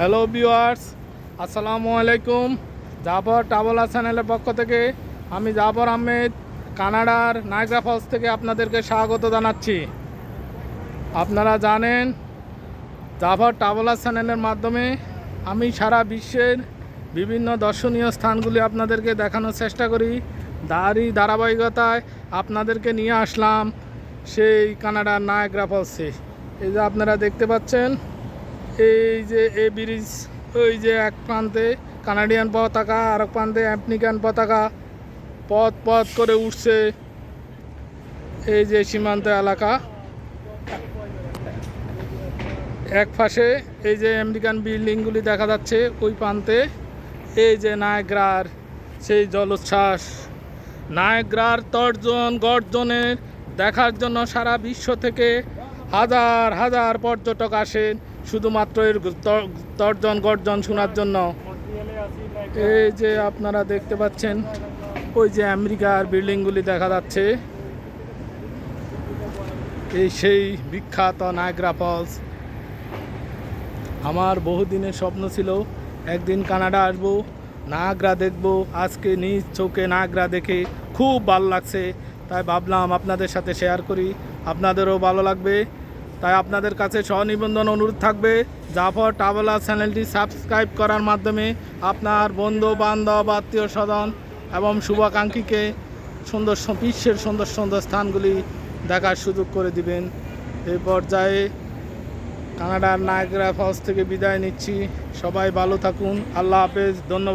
Hello viewers আসসালামু আলাইকুম Zafar traveller চ্যানেলের পক্ষ থেকে আমি জাফর আহমেদ কানাডার নাইগ্রা ফলস থেকে আপনাদেরকে স্বাগত জানাচ্ছি। আপনারা জানেন জাফর ট্রাভেলার চ্যানেলের মাধ্যমে আমি সারা বিশ্বের বিভিন্ন দর্শনীয় স্থানগুলি আপনাদেরকে দেখানোর চেষ্টা করি। তারই ধারাবাহিকতায় আপনাদেরকে নিয়ে আসলাম সেই কানাডার নায়গ্রা ফলসে এই যে আপনারা দেখতে পাচ্ছেন এই যে এ ব্রিজ, ওই যে এক প্রান্তে কানাডিয়ান পতাকা, আর এক প্রান্তে আফ্রিকান পতাকা পথ পথ করে উঠছে এই যে সীমান্ত এলাকা। এক পাশে এই যে আমেরিকান বিল্ডিংগুলি দেখা যাচ্ছে, ওই প্রান্তে এই যে নায়গ্রার সেই জলোচ্ছ্বাস। নায়গ্রার তর্জন গর্জনের দেখার জন্য সারা বিশ্ব থেকে হাজার হাজার পর্যটক আসেন। শুধুমাত্র এর তর্জন গর্জন শোনার জন্য। এই যে আপনারা দেখতে পাচ্ছেন, ওই যে আমেরিকার বিল্ডিংগুলি দেখা যাচ্ছে। এই সেই বিখ্যাত নায়গ্রা ফলস। আমার বহুদিনের স্বপ্ন ছিল, একদিন কানাডা আসব নাগরা দেখব। আজকে নিজ চোখে নাগরা দেখে খুব ভালো লাগছে। তাই ভাবলাম আপনাদের সাথে শেয়ার করি। আপনাদেরও ভালো লাগবে। তাই আপনাদের কাছে স্বনিবন্ধন অনুরোধ থাকবে। জাফর ট্রাভেলার চ্যানেলটি সাবস্ক্রাইব করার মাধ্যমে আপনার বন্ধু, বান্ধব, আত্মীয় স্বজন এবং শুভাকাঙ্ক্ষীকে সুন্দর বিশ্বের সুন্দর সুন্দর স্থানগুলি দেখার সুযোগ করে দিবেন। এই পর্যায়ে কানাডার নায়গ্রা ফলস থেকে বিদায় নিচ্ছি। সবাই ভালো থাকুন। আল্লাহ হাফেজ। ধন্যবাদ।